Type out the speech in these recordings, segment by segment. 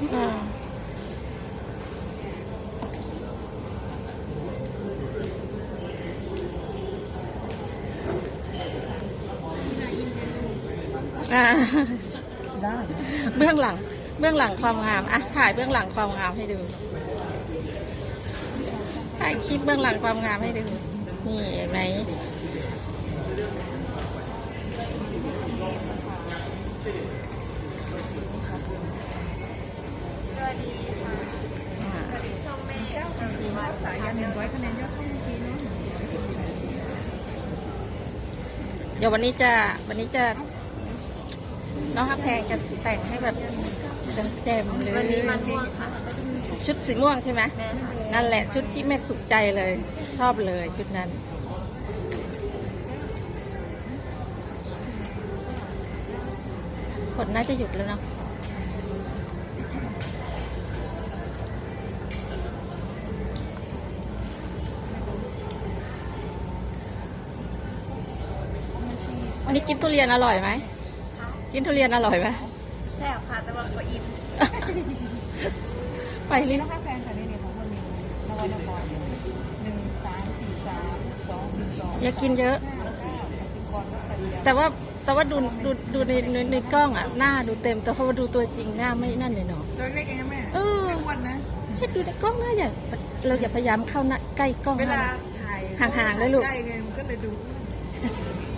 อ่าอ่าได้เบื้องหลัง เบื้องหลังความงามอะถ่ายเบื้องหลังความงามให้ดูถ่ายคลิปเบื้องหลังความงามให้ดูนี่เห็นไหม สวัสดีค่ะ อ่า สวัสดีช่องแม่ชาวชีวัด สายยันหนึ่งร้อยคะแนนยอดเข้าเมื่อกี้เนาะ เดี๋ยววันนี้จะวันนี้จะน้องฮักแพงจะแต่งให้แบบเต็มๆเลยวันนี้มันม่วงค่ะ ชุดสีม่วงใช่ไหมแม่ค่ะนั่นแหละชุดที่แม่สุขใจเลย ชอบเลยชุดนั้นฝนน่าจะหยุดแล้วเนาะ วันนี้กินทุเรียนอร่อยไหม กินทุเรียนอร่อยไหมแซ่บค่ะแต่ว่าก็อิ่มไปลิ้นแล้วค่าแฟนค่ะนี่เนี่ยของคนนี้นวันนครหนึ่งสามสี่สามสองสี่สองอย่ากินเยอะห้าเก้าสิบก่อนวัดปริยาแต่ว่าแต่ว่าดูดูดูในในในกล้องอะหน้าดูเต็ม แต่พอมาดูตัวจริงหน้าไม่นั่นเลยเนาะตัวเล็กเองนะแม่เออไม่อ้วนนะเช็ดดูในกล้องนะอย่าเราอย่าพยายามเข้าหน้าใกล้กล้องเวลานะถ่ายห่างๆเลยลูกใกล้ไงมันก็เลยดู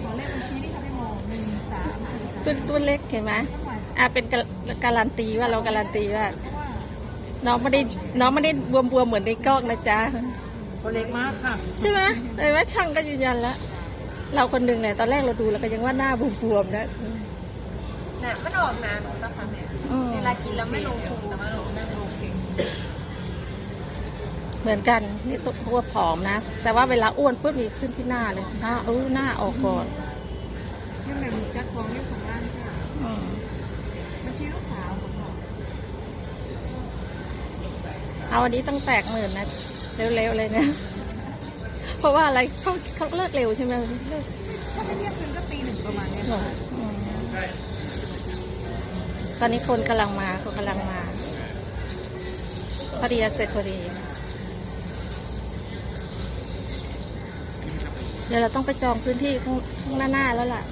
ขอเลขบัญชีนี่ค่ะ พี่โมหนึ่งสามสี่สามตัวตัวเล็กเห็นไหมอะเป็นการการันตีว่าเราการันตีว่าเพราะว่า น้องไม่ได้น้องไม่ได้บวมบวมๆเหมือนในกล้องนะจ๊ะตัวเล็กมากค่ะ ใช่ไหมเห็นไหมช่างก็ยืนยันแล้วเราคนหนึ่งเนี่ยตอนแรกเราดูเราก็ยังว่าหน้าบวมบวมๆนะน่ะมันออกนาหนูตะค่ะแม่อืมเวลากินแล้วไม่ลงพุงแต่ว่าลงนั่งลงพุงเหมือนกันนี่ตัวตัวผอมนะ แต่ว่าเวลาอ้วนปุ๊บนี่ขึ้นที่หน้าเลยหน้าเออหน้าออกก่อน นี่แม่มีจัดของอยู่ของร้านค่ะอืมบัญชีลูกสาวผมบอกเอาวันนี้ต้องแตกหมื่นนะเร็วๆเลยนะเพราะว่าอะไรเขาเขาเลิกเร็วใช่ไหมเลิกถ้าไม่เที่ยงคืนก็ตีหนึ่งประมาณเนี้ยเหรออืมตอนนี้คนกำลังมาคนกำลังมาพอดีจะเสร็จพอดี เดี๋ยวเราต้องไปจองพื้นที่ข้างข้างหน้าหน้าแล้วล่ะหน้า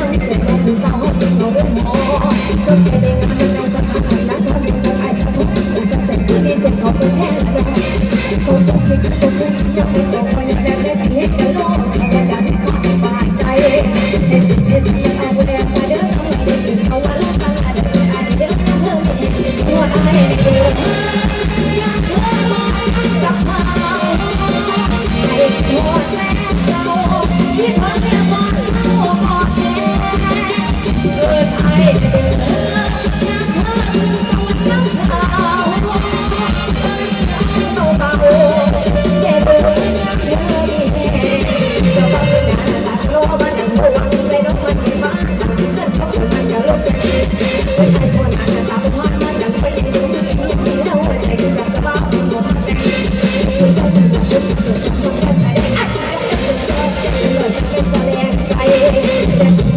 อืมใจ